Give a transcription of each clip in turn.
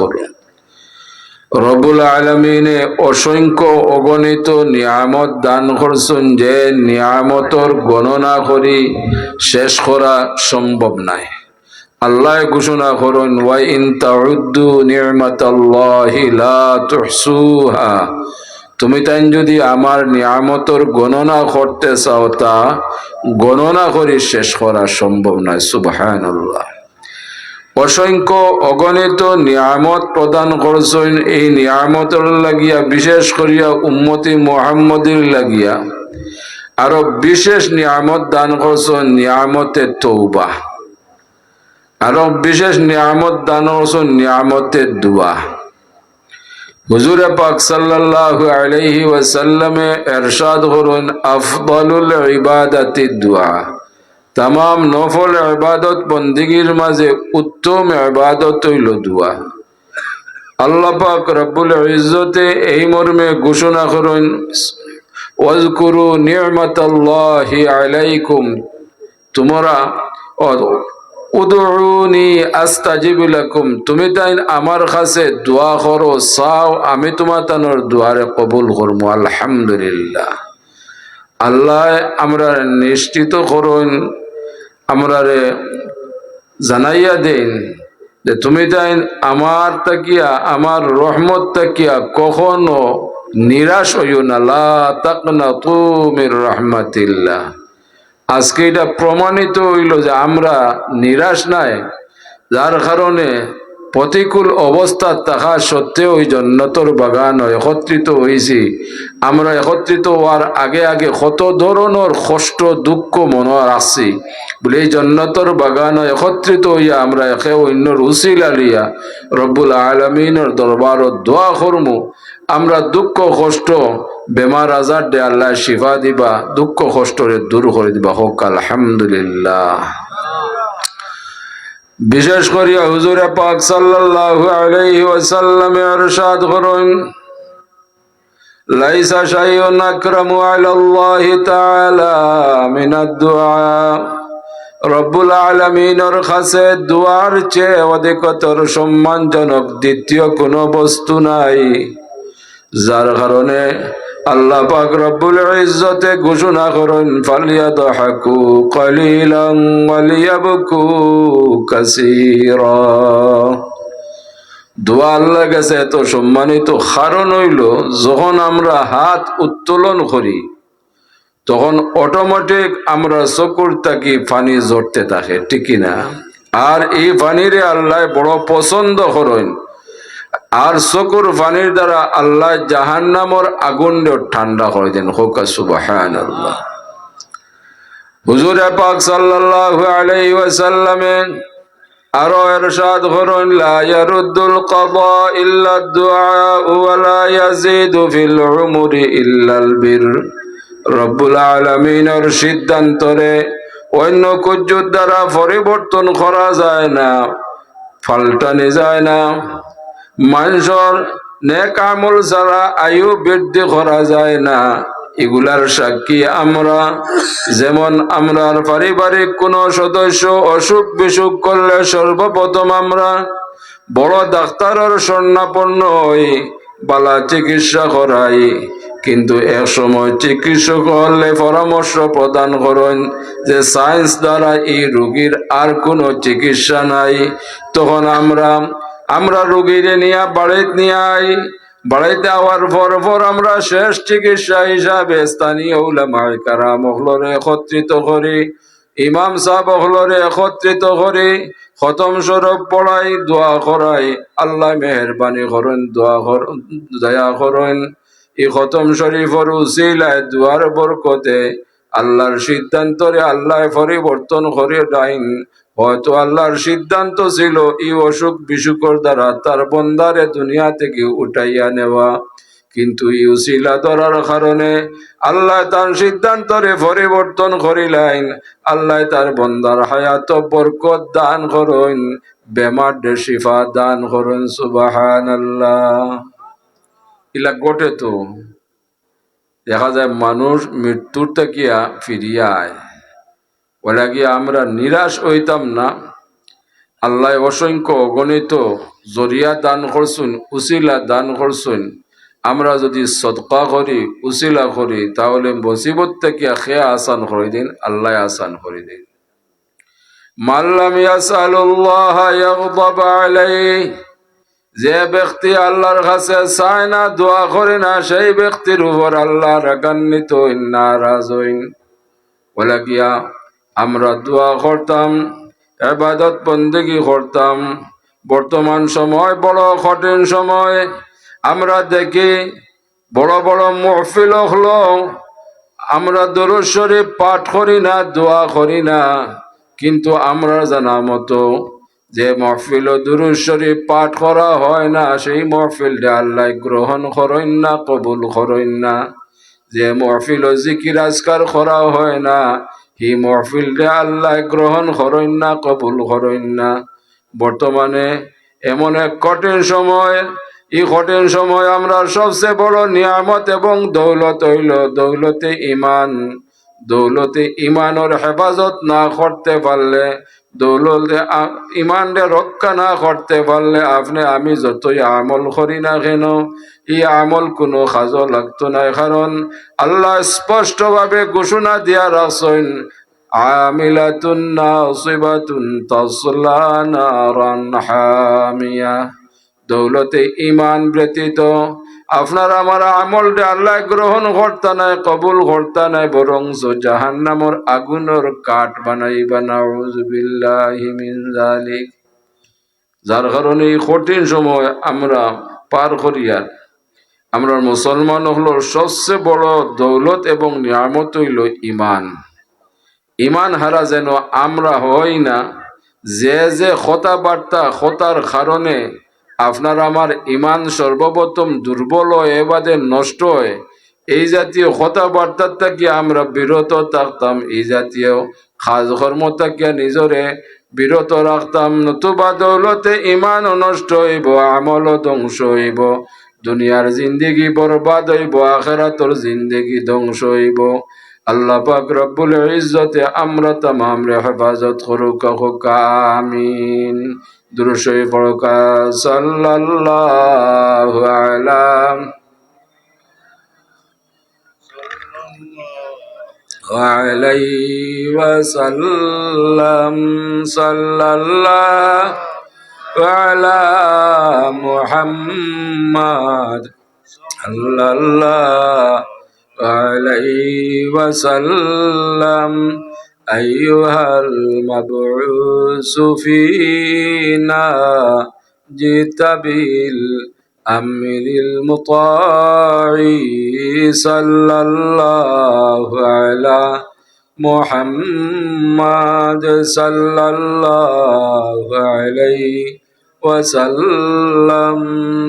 করুন। রবুল আলমিনে অসংখ্য অগণিত নিয়ামত দান করছেন যে নিয়ামতর গণনা করি শেষ করা সম্ভব নাই। আল্লাহ ঘোষণা করুন ওয়াই ইন তাউদ্দু নিয়ামাতাল্লাহি লা তুমি তাই যদি আমার নিয়ামতর গণনা করতে চাও তা গণনা করি শেষ করা সম্ভব নয় সুবহানাল্লাহ। অসংখ্য অগণিত নিয়ামত প্রদান করছেন। এই নিয়ামতের লাগিয়া, বিশেষ করিয়া উম্মতি মোহাম্মদের লাগিয়া। আরও বিশেষ নিয়ামত দান করছেন নিয়ামতে তৌবা আরও বিশেষ নিয়ামত দান করছেন নিয়ামতে দুয়া। হুজুরে পাক সাল্লাল্লাহু আলাইহি ওয়াসাল্লামে এরশাদ করুন, আফদালুল ইবাদাতি দুয়া। তাম নফল ইবাদত বন্দিগির মাঝে উত্তম ইবাদত হইল দুয়া। আল্লাহ পাক রব্বুল ইজ্জতে এই মর্মে ঘোষণা করুন, ওয়াজকুরু নি'মাতাল্লাহি আলাইকুম তোমরা উদউনি আস্তাজিব লাকুম তুমি তাই আমার কাছে দোয়া করো, চাও, আমি তোমার তানোর দুয়ারে কবুল করব আলহামদুলিল্লাহ। আল্লাহ আমরা নিশ্চিত করুন আমরা জানাইয়া দেন যে তুমি তাই আমার তাকিয়া, আমার রহমত তাকিয়া কখনো নিরাশ হইও না। তাক না তুমি রহমাতিল্লাহ। আজকে এটা প্রমাণিত হইল যে আমরা নিরাশ নাই, যার কারণে প্রতিকূল অবস্থা থাকা সত্ত্বেও ওই জন্নতর বাগান একত্রিত হয়েছি আমরা একত্রিত হওয়ার আগে আগে কত ধরনের কষ্ট, দুঃখ মনে আসছি বলে এই জন্নতর বাগান একত্রিত হইয়া আমরা একে অন্যর উচিল আলিয়া রব্বুল আলমিনের দরবারত দোয়া করমু। আমরা দুঃখ, কষ্ট, বেমার আজার দে আল্লাহ শিফা দিবা, দুঃখ কষ্টরে দূর করে দিবা। হোক আলহামদুলিল্লাহ। বিশেষ করিয়া হুজুরে পাক সাল্লাল্লাহু আলাইহি ওয়াসাল্লামে ইরশাদ করুন। লাইসা শাইউন আকরামু আলাল্লাহি তাআলা মিনাদ দুআ। রব্বুল আলমিনের কাছে দুয়ার চেয়ে অধিকতর সম্মানজনক দ্বিতীয় কোনো বস্তু নাই, যার কারণে আল্লাহ পাক রব্বুল ইজ্জতে ঘোষণা করুন, ফালিয়াদহাকু কলিলান ওয়ালিয়াবকু কাসীরা। দোয়া আল্লাহ কাছে এত সম্মানিত কারণ হইল, যখন আমরা হাত উত্তোলন করি, তখন অটোমেটিক আমরা চকুর তাকি পানি জড়তে থাকে ঠিকই না আর এই পানিরে আল্লাহ বড় পছন্দ করেন। আর চকুর পানির দ্বারা আল্লাহ জাহান নামর আগুন ঠান্ডা করে দেন। হোকা হুজুর আরও ইল্লা দুআ ওয়া লা ফিল উমরি ইল্লাল বির। রব্বুল আলামিনের সিদ্ধান্তরে অন্য কুজুর দ্বারা পরিবর্তন করা যায় না ফাল্টানি যায় না। মানুষের নেক আমল ছাড়া আয়ু বৃদ্ধি করা যায় না, এগুলার সাক্ষী আমরা। যেমন আমরার পারিবারিক কোন সদস্য অসুখ বিসুখ করলে সর্বপ্রথম আমরা বড় ডাক্তারের স্বর্ণাপন্ন হই, বালা চিকিৎসা করাই। কিন্তু এক সময় চিকিৎসক হলে পরামর্শ প্রদান করেন যে সায়েন্স দ্বারা এই রোগীর আর কোনো চিকিৎসা নাই। তখন আমরা আমরা রোগীরে নিয়ে, বাড়িতে নিয়ে আই। বাড়িতে আওয়ার পর পর আমরা শেষ চিকিৎসা হিসাবে স্থানীয় উলামায় কারাম হলরে একত্রিত করি। ইমাম সাহেব হলরে একত্রিত করি। খতম স্বরূপ পড়াই, দোয়া করাই। আল্লাহ মেহরবানি করেন, দোয়া দয়া করেন। এই খতম শরীফর উসিলায়, দুয়ার বরকতে আল্লাহর সিদ্ধান্তরে আল্লাহ পরিবর্তন করে ডাইন হয়তো আল্লাহর সিদ্ধান্ত ছিল, এই অসুখ বিসুখর দ্বারা তার বন্দারে দুনিয়া থেকে উঠাইয়া নেওয়া। কিন্তু ইউসিলা ধরার কারণে আল্লাহ তার সিদ্ধান্তরে পরিবর্তন করিলেন। আল্লাহ তার বন্দার হায়াত বরকত দান করেন বেমার শিফা দান করেন সুবাহান আল্লাহ ইলা গোটে তো, দেখা যায় মানুষ মৃত্যুর তাকিয়া ফিরিয়া আয়। ওরা আমরা নিরাশ হইতাম না। আল্লাহ অসংখ্য অগণিত জরিয়া দান করছুন, উসিলা দান করছুন। আমরা যদি সদকা করি, উসিলা করি, তাহলে মুসিবত থেকে খেয়া আসান করে দিন, আল্লাহ আসান করে দিন। মাল্লাম ইয়াসালুল্লাহ ইয়াগদাব আলাইহি, যে ব্যক্তি আল্লাহর কাছে চায় না, দোয়া করে না, সেই ব্যক্তির উপর আল্লাহ রাগান্বিত নারাজ হইন। বলে গিয়া আমরা দোয়া করতাম, এবাদত বন্দেগি করতাম। বর্তমান সময়, বড় কঠিন সময়, আমরা দেখি বড় বড় মহফিল হলো, আমরা দরুদ পাঠ করি না, দোয়া করি না। কিন্তু আমরা জানা মতো যে মহফিল দুরুদ পাঠ করা হয় না, সেই মহফিলটা আল্লাহ গ্রহণ করেন না, কবুল করেন না। যে মহফিল জিকির আজকার করা হয় না সেই মহফিলটা আল্লাহ গ্রহণ করেন না, কবুল করেন না। বর্তমানে এমন এক কঠিন সময়, এই কঠিন সময় আমরা সবচেয়ে বড় নিয়ামত এবং দৌলত হইল দৌলতে ইমান দৌলতে ইমানের হেফাজত না করতে পারলে দৌলতে ইমানটা রক্ষা না করতে পারলে আপনি, আমি যতই আমল করি না কেন ই আমল কোনো কাজও লাগতো না। কারণ আল্লাহ স্পষ্টভাবে ঘোষণা দিয়া রাখছেন, আমিলাতুন নাসিবাতুন তাসলা নারান হামিয়া। দৌলতে ইমান ব্যতীত আপনার আমার আমলটা আল্লাহ গ্রহণ করতা নাই, কবুল করতা নাই বরং জাহান নামর আগুনের কাঠ বানাই বানাউজবিল্লাহিমিনজালিক যার কারণে এই কঠিন সময় আমরা পার করিয়ার আমরা মুসলমান হলো সবচেয়ে বড় দৌলত এবং নিয়ামত হইল ইমান ইমান হারা যেন আমরা হই না, যে যে কথাবার্তা, কথার কারণে আপনার আমার ইমান সর্বপ্রথম দুর্বল হয়, এবাদে নষ্ট হয়। এই জাতীয় কথাবার্তার থেকে আমরা বিরত থাকতাম, এই জাতীয় খাজ কর্ম থেকে নিজরে বিরত রাখতাম। নতুবা দৌলতে ইমান নষ্ট হইব, আমল ধ্বংস হইব, দুনিয়ার জিন্দিগি বরবাদ হইব, আখেরাতর জিন্দিগি ধ্বংস হইব। আল্লাহ পাক রব্বুল ইজ্জতে আমরা তামাম রে হেফাজত করুক আমিন। দুরুশই পড়কা সাল্লাল্লাহু আলা وعليه وسلم صلى الله على محمد صلى الله عليه وسلم أيها المبعوث فينا جئت بالأمر المطاع صلى الله على محمد صلى الله عليه وسلم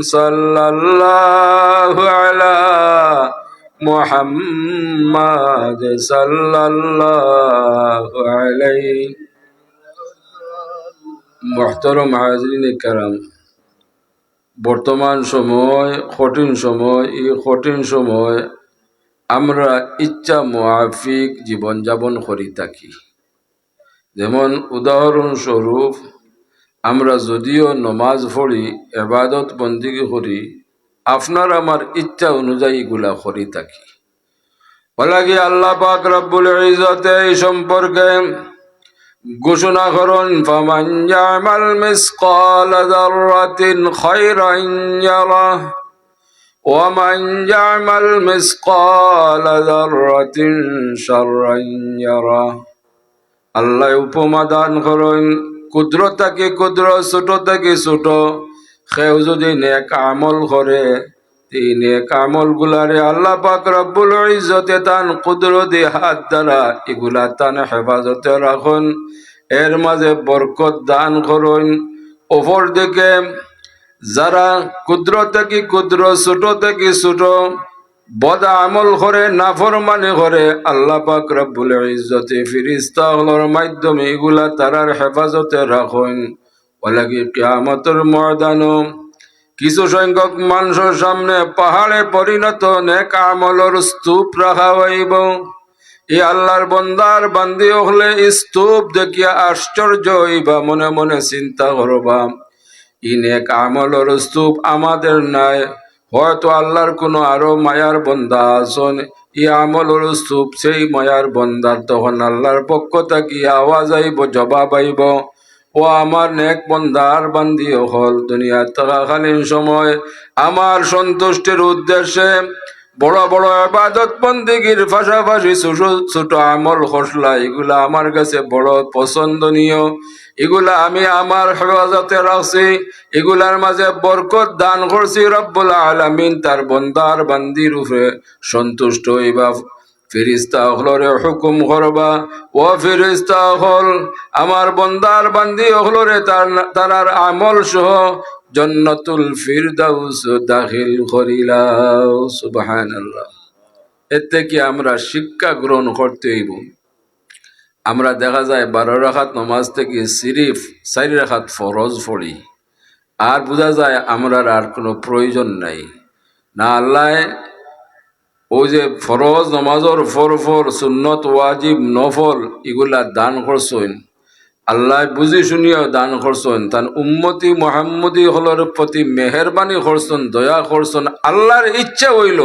صلى الله على محمد صلى الله عليه محترم حاضرین کرام বর্তমান সময় কঠিন সময় এই কঠিন সময় আমরা ইচ্ছা মুআফিক জীবনযাপন করি থাকি যেমন উদাহরণস্বরূপ আমরা যদিও নমাজ পড়ি এবাদত বন্দিগি করি আপনার আমার ইচ্ছা অনুযায়ী গুলা করি থাকি। বলাগি আল্লাহ পাক রব্বুল ইজতে এই সম্পর্কে ঘোষণা করুন আল্লাহ উপমা দান করুন ক্ষুদ্র থেকে ক্ষুদ্র ছোট থেকে ছোট সেও যদি নেক আমল করে এই নেক আমল গুলারে আল্লাহ পাক রব্বুল ইজ্জতে তান কুদরতি হাত দ্বারা এগুলা তান হেফাজতে রাখুন। এর মাঝে বরকত দান করুন। ওপর দিকে, যারা ক্ষুদ্র থেকে ক্ষুদ্র ছোট থেকে ছোট, বদ আমল করে, নাফরমানি করে, আল্লাহ পাক রব্বুল ইজ্জতে ফিরিস্তা হলোর মাধ্যমে এগুলা তারার হেফাজতে রাখুন। ওলাকি কিয়ামতের কিছু সংখ্যক মানুষের সামনে পাহাড়ে পরিণত নেক আমলের স্তূপ রাখা হইব। ই আল্লাহর বন্দার বান্দি হলে স্তূপ দেখিয়া আশ্চর্য হইবা, মনে মনে চিন্তা করবা ইনেক আমলর স্তূপ আমাদের নাই। হয়তো আল্লাহর কোনো আরও মায়ার বন্দা আসন ই আমলর স্তূপ সেই মায়ার বন্দার তখন আল্লাহর পক্ষ থাকি আওয়াজ আইব, জবাব আইব। ও আমার নেক বন্দার বান্দি হল দুনিয়া থাকাকালীন সময়। আমার সন্তুষ্টির উদ্দেশ্যে বড় বড় আবাদত বন্দিগির পাশাপাশি ছোট আমল খসলা, এগুলা আমার কাছে বড় পছন্দনীয়। এগুলা আমি আমার হেফাজতে রাখছি। এগুলার মাঝে বরকত দান করছি রব্বুল আলামিন, তার বন্দার বান্দির উপরে সন্তুষ্ট হইবা। হুকুম আমার বন্দার বান্দি হলরে তার আমল সহ জন্নতুল ফিরদাউস দাখিল করিলাও, সুবহানাল্লাহ। এতে কি আমরা শিক্ষা গ্রহণ করতে হইব। আমরা দেখা যায় বারো রাখাত নমাজ থেকে সিরিফ চারি রাখাত ফরজ পড়ি। আর বোঝা যায় আমরার আর কোনো প্রয়োজন নাই। না আল্লাহ ওই যে ফরজ নমাজর ফর ফর সুন্নত ওয়াজিব নফল এগুলা দান করছেন আল্লাহ বুঝি শুনিয়াও দান করছেন তান উম্মতি মোহাম্মদী হলর প্রতি মেহরবানি করছেন দয়া করছেন আল্লাহর ইচ্ছা হইল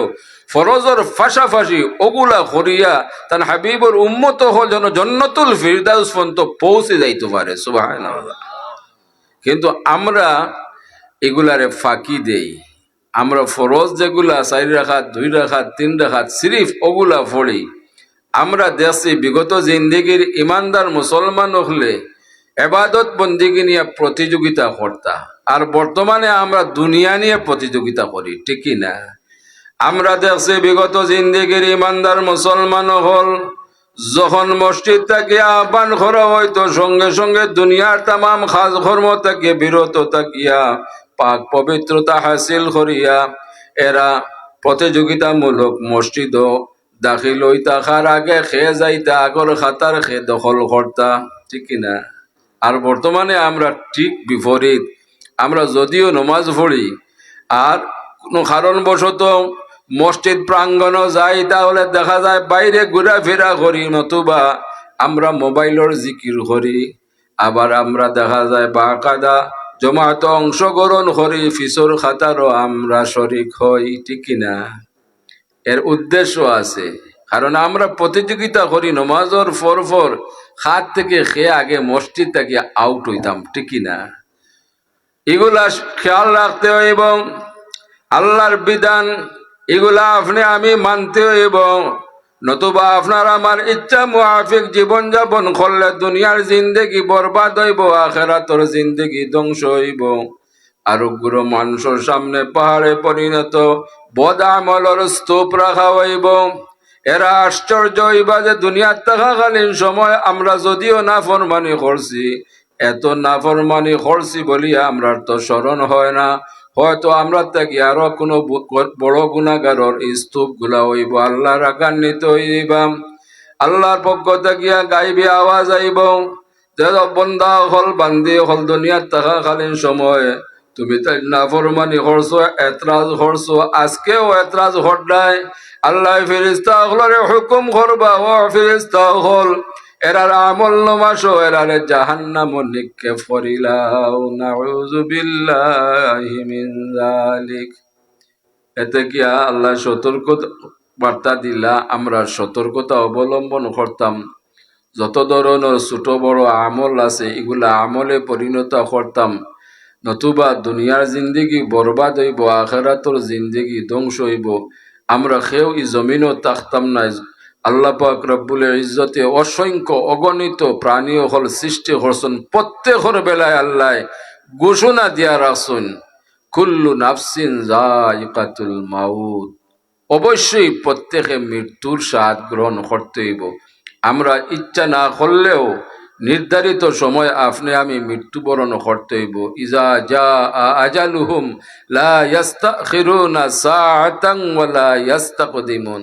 ফরজর ফাঁসাফাঁসি ওগুলা করিয়া তান হাবিবর উম্মত হল যেন জন্নতুল ফিরদাউস পর্যন্ত পৌঁছে যাইতে পারে। সুবাহ কিন্তু আমরা এগুলারে ফাঁকি দেই। আমরা ফরজ যেগুলা চারি রাখাত, দুই রাখাত, তিন রাখাত, সিরিফ ওগুলা পড়ি। আমরা দেশে বিগত জিন্দিগির ইমানদার মুসলমান হলে এবাদত বন্দিগি নিয়ে প্রতিযোগিতা করতা। আর বর্তমানে আমরা দুনিয়া নিয়ে প্রতিযোগিতা করি ঠিকই না? আমরা দেখছি বিগত জিন্দিগির ইমানদার মুসলমান হল, যখন মসজিদ থেকে আহ্বান করা হয়তো সঙ্গে সঙ্গে দুনিয়ার তামাম খাস কর্ম থেকে বিরত থাকিয়া পাক পবিত্রতা হাসিল করিয়া এরা প্রতিযোগিতামূলক মসজিদ দাখিল থাকার আগে খেয়ে যাইতা আগর খাতার খে দখল করতা ঠিক কিনা আর বর্তমানে আমরা ঠিক বিপরীত আমরা যদিও নমাজ পড়ি আর কোনো কারণবশত মসজিদ প্রাঙ্গণও যাই, তাহলে দেখা যায় বাইরে ঘোরাফেরা করি নতুবা আমরা মোবাইলের জিকির করি আবার আমরা দেখা যায় বা কাদা জমাত অংশগ্রহণ করি, ফিসর খাতারও আমরা শরিক হই, ঠিক না এর উদ্দেশ্য আছে। কারণ আমরা প্রতিযোগিতা করি, নমাজর ফর ফর হাত থেকে খেয়ে আগে মসজিদ থেকে আউট হইতাম ঠিকই না এগুলা খেয়াল রাখতে হয় এবং আল্লাহর বিধান এগুলা আপনি আমি মানতে হইব নতুবা আপনার আমার ইচ্ছা মুহাফিক জীবন যাপন করলে দুনিয়ার জিন্দেগি বরবাদ হইব, আখেরাতর জিন্দেগি ধ্বংস হইব। আরোগ্য মানুষের সামনে পাহাড়ে পরিণত বদ আমলের স্তূপ রাখা হইব। এরা আশ্চর্য হইবা যে দুনিয়ার থাকাকালীন সময় আমরা যদিও না ফরমানি করছি, এত নাফরমানি করছি বলিয়া আমরা তো স্মরণ হয় না। হয়তো আমরা থাকি আরও কোনো বড় গুণাগারর স্তূপগুলা হইব। আল্লাহর আকান্বিত হইবা আল্লাহর পক্ষ থাকিয়া গাইবে আওয়াজ আইব। যে বন্দা হল বান্ধি হল দুনিয়ার থাকাকালীন সময়। তুমি তাই নাফরমানি করছ এতরাজ করছ আজকেও এতরাজ হটাই আল্লাহ ফিরিস্তা হলরে হুকুম করবা, ও ফিরিস্তা হল। এরার আমল নমাসো এরারে জাহান্নাম নিক্ষেপ করিলাও। এতে কি আল্লাহ সতর্ক বার্তা দিলা? আমরা সতর্কতা অবলম্বন করতাম। যত ধরনের ছোট বড় আমল আছে, এগুলা আমলে পরিণত করতাম। নতুবা দুনিয়ার জিন্দিগি বরবাদ হইব, আখেরাতর জিন্দিগি ধ্বংস হইব। আমরা খেয়েও ই জমিনও তাকতাম না আল্লাহ পাক রব্বুল ইজ্জতে অসংখ্য অগণিত প্রাণী হল সৃষ্টি করছেন। প্রত্যেকের বেলায় আল্লাহ ঘোষণা দিয়া রাখছেন, কুল্লু নাফসিন জাইকাতুল মাউত। অবশ্যই প্রত্যেকে মৃত্যুর স্বাদ গ্রহণ করতে হইব। আমরা ইচ্ছা না করলেও নির্ধারিত সময় আপনি আমি মৃত্যুবরণ করতে হইব। ইজা যা আজালুহুম লা ইয়াস্তাখিরুনা সাআতান ওয়া লা ইয়াস্তাকদিমুন।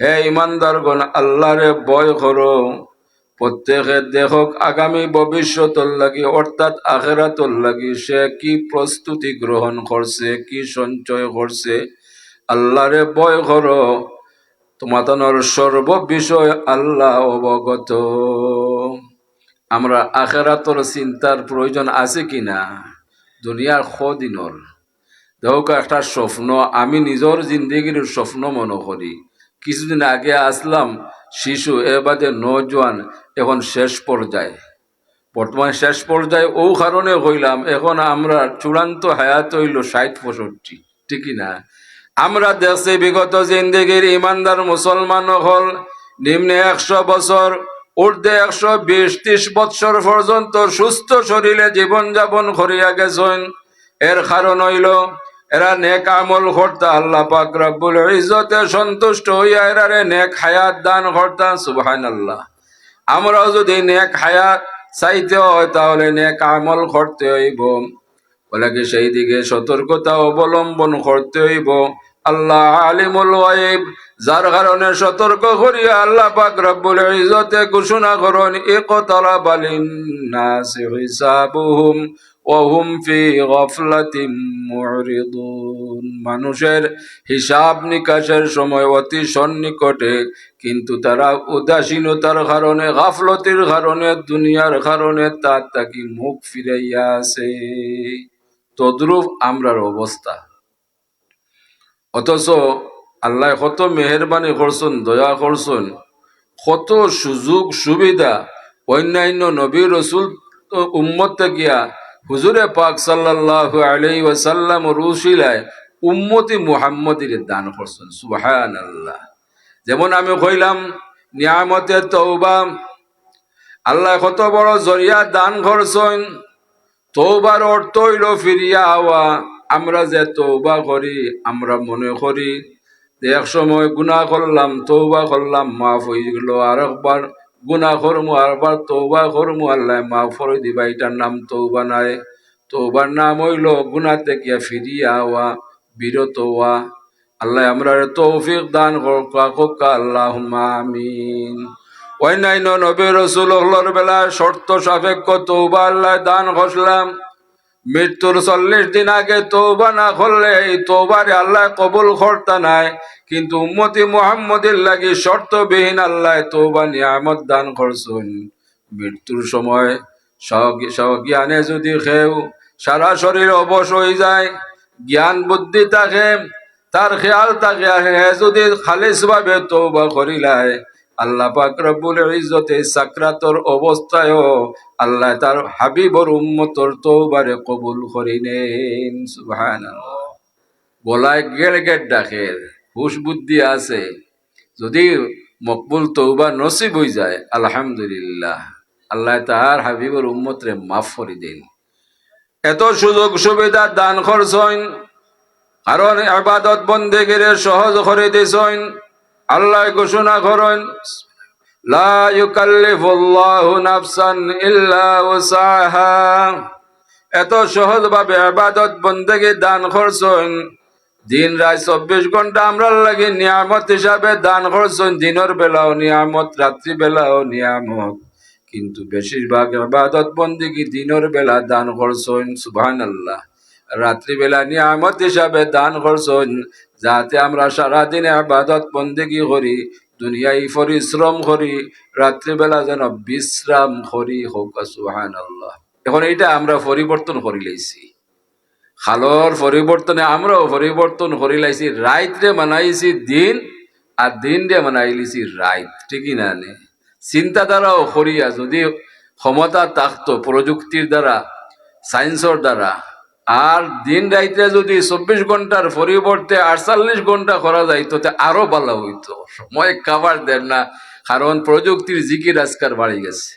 হে ইমানদারগণ, আল্লাহরে ভয় করো। প্রত্যেকে দেখক আগামী ভবিষ্যতর লাগি, অর্থাৎ আখেরাতর লাগি, সে কি প্রস্তুতি গ্রহণ করছে, কি সঞ্চয় করছে, আল্লাহরে ভয় করো। তোমাতনর সর্ব বিষয় আল্লাহ অবগত। আমরা আখেরাতর চিন্তার প্রয়োজন আছে কিনা দুনিয়ার সদিনর। দেখো একটা স্বপ্ন, আমি নিজের জিন্দগির স্বপ্ন মনে করি। কিছুদিন আগে আসলাম শিশু এ বাদে নজওয়ান এখন শেষ পর্যায়ে। বর্তমান শেষ পর্যায়ে ও কারণে হইলাম, এখন আমরা চূড়ান্ত হায়াত হইল ষাট পঁয়ষট্টি ঠিকই না আমরা দেশে বিগত জিন্দগির ইমানদার মুসলমান হল, নিম্নে একশো বছর, ঊর্ধ্বে একশো বিশ, ত্রিশ বৎসর পর্যন্ত সুস্থ শরীরে জীবন যাপন করিয়া গেছেন। এর কারণ হইল এরা নেক আমল করতা, আল্লাহ পাক রব্বুল ইজ্জতে সন্তুষ্ট হইয়া এরারে নেক হায়াত দান করতা সুবহান আল্লাহ আমরাও যদি নেক হায়াত চাইতে হয়, তাহলে নেক আমল করতে হইব। বলে সেই দিকে সতর্কতা অবলম্বন করতে হইব। আল্লাহ আলিমুল গায়ব, যার কারণে সতর্ক করিয়া আল্লাহ পাক রব্বুল ইজ্জতে ঘোষণা করুন ইকতারা বালিন নাস হিসাবুহুম। ওহুম ফি গফলাতিম মুরিদুন মানুষের হিসাব নিকাশের সময় অতি সন্নিকটে, কিন্তু তারা উদাসীনতার কারণে, গাফলতির কারণে, দুনিয়ার কারণে তার তাকি মুখ ফিরাইয়া আছে তদ্রুপ আমরার অবস্থা। অথচ আল্লাহ কত মেহরবানি করছেন, দয়া করছেন, কত সুযোগ সুবিধা অন্যান্য নবী রসুল উম্মত গিয়া হুজুরে পাক সাল্লাহ আলাই ওয়াসাল্লাম রুশিলায় উম্মতি মুহাম্মদির দান করছেন সুবহান আল্লাহ যেমন আমি কইলাম নিয়ামতে তৌবা আল্লাহ কত বড় জরিয়া দান করছেন তৌবার অর্থ হইল ফিরিয়া হওয়া আমরা যে তৌবা করি, আমরা মনে করি এক সময় গুণা করলাম তৌবা করলাম, মাফ হয়ে গেল আর একবার গুণা করমু আরবার তৌবা করমু, আল্লাহ মা ফর দিবা, এটার নাম তৌবা নাই। তৌবার নাম হইল গুণা থেকে ফিরিয়া হওয়া বিরত হওয়া। আল্লাহ আমরা তৌফিক দান আল্লাহ আমিন। অন্যান্য নবী রসুল বেলা শর্ত সাপেক্ষ তৌবা আল্লাহ দান করলাম মৃত্যুর চল্লিশ দিন আগে তৌবা না করলে এই তৌবারে আল্লাহ কবুল করতা নাই। কিন্তু উম্মতি মুহাম্মদের লাগি শর্তবিহীন আল্লাহ তৌবা নিয়ামত দান করছেন। মৃত্যুর সময় জ্ঞানে যদি খেউ সারা শরীর অবশ হয়ে যায়, জ্ঞান বুদ্ধি থাকে, তার খেয়াল হে যদি খালিস ভাবে তৌবা করিলায় আল্লাহ পাক রব্বুল ইজ্জতে সাকরাতর অবস্থায়ও আল্লাহ তার হাবিবর উম্মতর তৌবারে কবুল করিনেন সুবহানাল্লাহ। গলায় গেড় গেড় ডাকে হুশ বুদ্ধি আছে। যদি মকবুল তৌবা নসিব হয়ে যায়, আলহামদুলিল্লাহ। আল্লাহ তাহার হাবিবর উম্মতরে মাফ করে দিন। এত সুযোগ সুবিধা দান করছেন কারণ আবাদত বন্দেগিরে সহজ করে দিছেন। আল্লাহ ঘোষণা করেন, লা ইউকাল্লিফুল্লাহু নাফসান ইল্লা উসাহা এত সহজ ভাবে আবাদত বন্দেগি দান করছেন, দিন রাত চব্বিশ ঘণ্টা আমরা লাগে নিয়ামত হিসাবে দান করছেন, দিনের বেলাও নিয়ামত, রাত্রি বেলাও নিয়ামত। কিন্তু বেশিরভাগ আবাদত বন্দিগি দিনের বেলা দান করছেন আল্লাহ রাত্রিবেলা নিয়ামত হিসাবে দান করছেন, যাতে আমরা সারাদিনে আবাদত বন্দেগি করি, দুনিয়ায় পরিশ্রম করি, রাত্রিবেলা যেন বিশ্রাম করি হোক সুহান আল্লাহ এখন এইটা আমরা পরিবর্তন করি লাইছি। খালর পরিবর্তনে আমরাও পরিবর্তন করি লাইছি, রাইতরে মানাইছি দিন, আর দিন রে মানাই লিছি রাইত ঠিকই না নে? চিন্তাধারাও করিয়া যদি ক্ষমতা থাকতো প্রযুক্তির দ্বারা সায়েন্সর দ্বারা আর দিন রাইতে যদি চব্বিশ ঘণ্টার পরিবর্তে আটচল্লিশ ঘণ্টা করা যাইতো তে আরও ভালো হইতো। সময় কাবার দেন না, কারণ প্রযুক্তির জিকির আজকার বাড়ি গেছে।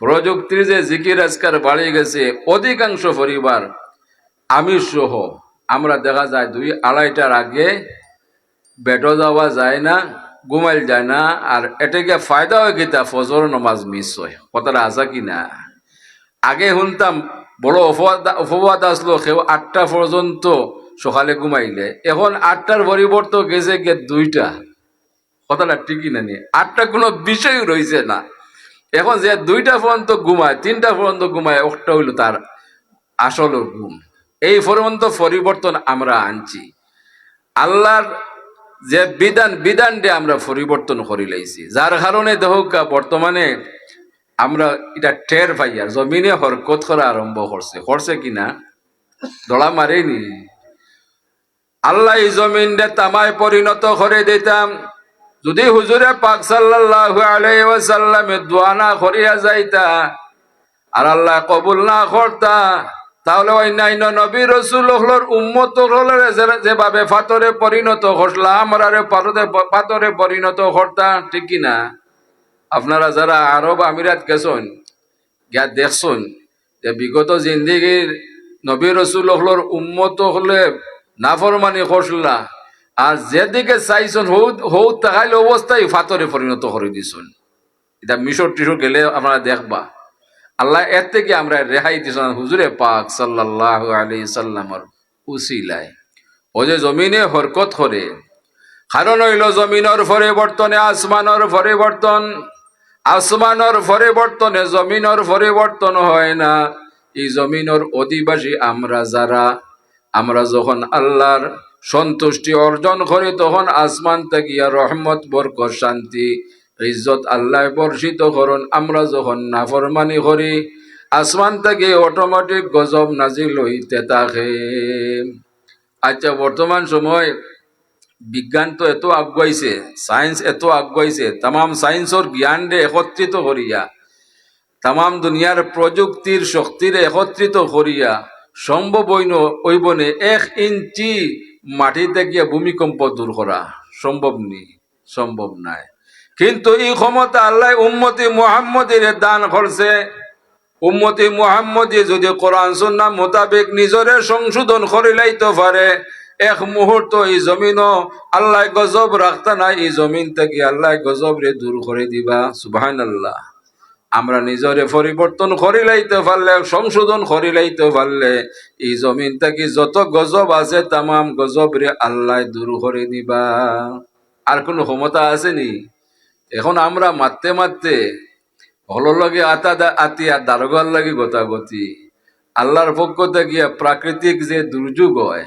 প্রযুক্তির যে জিকির আজকার বাড়ি গেছে, অধিকাংশ পরিবার আমি সহ, আমরা দেখা যায় দুই আড়াইটার আগে বেটো যাওয়া যায় না, ঘুমাইল যায় না, আর এটাকে ফায়দা হয় কি তা? ফজর নমাজ মিস হয়। কথাটা আসা কি না? আগে শুনতাম বড় অপবাদ অপবাদ আসলো কেউ আটটা পর্যন্ত সকালে ঘুমাইলে। এখন আটটার পরিবর্তন গেছে গে দুইটা। কথাটা ঠিকই না নিয়ে আটটা কোনো বিষয় রয়েছে না। এখন যে দুইটা পর্যন্ত ঘুমায়, তিনটা পর্যন্ত ঘুমায়, একটা হইল তার আসল ঘুম। এই পর্যন্ত পরিবর্তন আমরা আনছি। আল্লাহর যে বিধান, বিধানটি আমরা পরিবর্তন করে লাইছি। যার কারণে দেহকা বর্তমানে আমরা এটা টের পাই আর জমিনে হরকত করা আরম্ভ করছে। করছে কিনা দড়া মারেনি। আল্লাহ জমিনটা তামায় পরিণত করে দিতাম। যদি হুজুরে পাক আলাইহি ওয়াসাল্লামে দোয়া না করিয়া যাইতা আর আল্লাহ কবুল না করতা, তাহলে অন্যান্য নবী রসুল উম্মত যেভাবে ফাতরে পরিণত করলা আমরা পাতরে পরিণত করতা ঠিক কিনা আপনারা যারা আরব আমিরাত গেছেন, গিয়া দেখছেন যে বিগত জিন্দিগির নবী রসুল হলর উম্মত হলে নাফরমানি করলা আর যেদিকে চাইছেন হৌ হৌ তাকাইলে অবস্থায় ফাতরে পরিণত করে দিছেন। এটা মিশর টিশর গেলে আপনারা দেখবা। আল্লাহ এর থেকে আমরা রেহাই দিয়েছেন হুজুরে পাক সাল্লাহ আলি সাল্লামর উসিলায়। ও যে জমিনে হরকত করে, কারণ হইল জমিনের পরিবর্তনে, আসমানের পরিবর্তন আসমানের পরিবর্তনে জমিনের পরিবর্তন হয় না। এই জমিনের অধিবাসী আমরা যারা, আমরা যখন আল্লাহর সন্তুষ্টি অর্জন করি, তখন আসমান থাকিয়া রহমত, বরকত, শান্তি, ইজ্জত আল্লাহ বর্ষিত করুন। আমরা যখন নাফরমানি করি, আসমান থেকে অটোমেটিক গজব নাজিল হইতে থাকে। আচ্ছা বর্তমান সময় বিজ্ঞান তো এত আগুয়াইছে সায়েন্স এত আগুয়াইছে তাম সায়েন্সর জ্ঞান রে একত্রিত করিয়া তাম দুনিয়ার প্রযুক্তির শক্তির একত্রিত করিয়া সম্ভব হইন ওইবনে এক ইঞ্চি মাটিতে গিয়া ভূমিকম্প দূর করা সম্ভব নেই সম্ভব নাই। কিন্তু এই ক্ষমতা আল্লাহ উম্মতি মুহাম্মদের দান করছে উম্মতি মুহাম্মদি যদি কোরআন সুন্নাহ মোতাবেক নিজরে সংশোধন করিলাইতে পারে এক মুহূর্ত এই জমিন আল্লাহ গজব রাখতা নাই, এই জমিন থেকে আল্লাহ গজব রে দূর করে দিবা সুবহান আল্লাহ আমরা নিজরে পরিবর্তন করিলাইতে পারলে, সংশোধন করিলাইতে পারলে, এই জমিন থেকে যত গজব আছে, তামাম গজব রে আল্লাহ দূর করে দিবা। আর কোনো ক্ষমতা আছে নি এখন আমরা মারতে মারতে হলোর লগে আতা আতি আর দারোগার লাগে গতাগতি। আল্লাহর পক্ষ থেকে প্রাকৃতিক যে দুর্যোগ হয়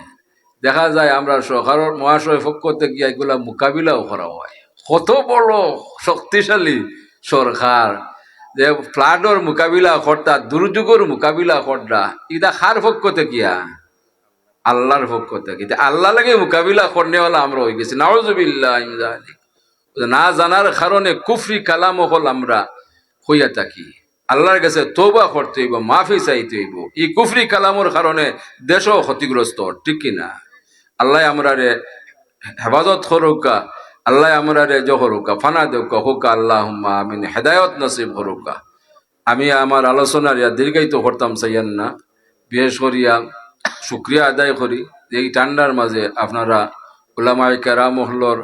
দেখা যায় আমরা সরকারের মহাশয় পক্ষ থেকে এগুলা মোকাবিলাও করা হয়। কত বড় শক্তিশালী সরকার। যে ফ্লাডর মোকাবিলা কর্তা, দুর্যোগের মোকাবিলা কর্তা এটা কার পক্ষ থেকে আল্লাহর পক্ষ থেকে তে আল্লাহ লাগে মোকাবিলা করনেওয়ালা আমরা হয়ে গেছি। নাওজবিল্লাহ না জানার কারণে কুফরি কালাম হল আমরা হইয়া থাকি। আল্লাহর কাছে তোবা করতে হইব, মাফি চাইতে হইব। এই কুফরি কালামর কারণে দেশও ক্ষতিগ্রস্ত, ঠিক কিনা? আল্লাহ আমরা রে হেফাজত করুকা, আল্লাহ আমরা রে জহরুকা ফানা দেউকা, হুকা আল্লাহ আমিন, হেদায়ত নসিব হরুকা আমি আমার আলোচনার ইয়া দীর্ঘায়িত করতাম চাইয়ান না বিশেষ করিয়া শুক্রিয়া আদায় করি। এই ঠান্ডার মাঝে আপনারা ওলামাই কেরামহলর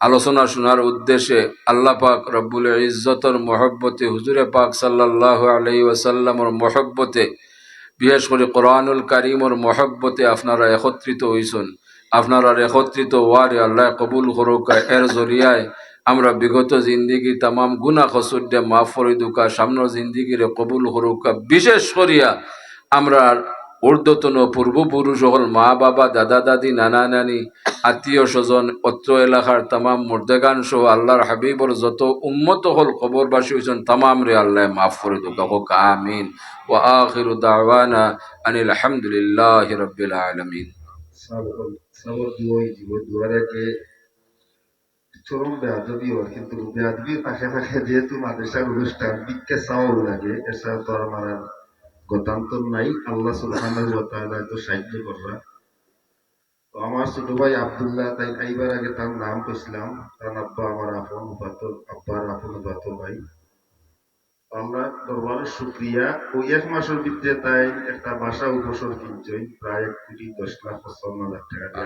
আলোচনা শোনার উদ্দেশ্যে আল্লাহ পাক রব্বুল ইজ্জতর মহব্বতে, হুজুরে পাক সাল্লাহ আলহি ওয়াসাল্লামর মহব্বতে, বিশেষ করে কোরআনুল কারিমর মহব্বতে আপনারা একত্রিত হইছেন আপনারা একত্রিত ওয়ারে আল্লাহ কবুল করুকা এর জরিয়ায় আমরা বিগত জিন্দিগি তামাম গুনা খসুদ্দে মাফ করে দুকা সামনের জিন্দিগিরে কবুল করুকা। বিশেষ করিয়া আমরা ঊর্ধ্বতন পূর্বপুরুষ হল মা, বাবা, দাদা, দাদি, নানা, নানি, আত্মীয় স্বজন, অত্র এলাকার তামাম মর্দেগান সহ আল্লাহর হাবিবর যত উম্মত হল খবরবাসী হয়েছেন তামাম রে আল্লাহ মাফ করে দুকা। হোক, আমিন। ও আখিরু দাওয়ানা আনিল আলহামদুলিল্লাহ রব্বিল আলামিন। সবর দুই জীব দুয়ারাকে চরম কিন্তু পাশে যেহেতু মাদ্রাসার অনুষ্ঠান বিক্ষে চাওয়াও লাগে এছাড়া তো আর আমার গতান্তর নাই। আল্লাহ তাআলা তো সাহায্য তো আমার ছোট ভাই আব্দুল্লাহ, তাই এইবার আগে তার নাম কইছিলাম। তার আব্বা আমার আপন উপাত আব্বার আপন উপাত ভাই। আমরা দরবারে শুক্রিয়া। ওই এক মাসের ভিতরে তাই একটা বাসা উপসর কিনছই প্রায় এক কোটি দশ লাখ পঞ্চান্ন লাখ টাকা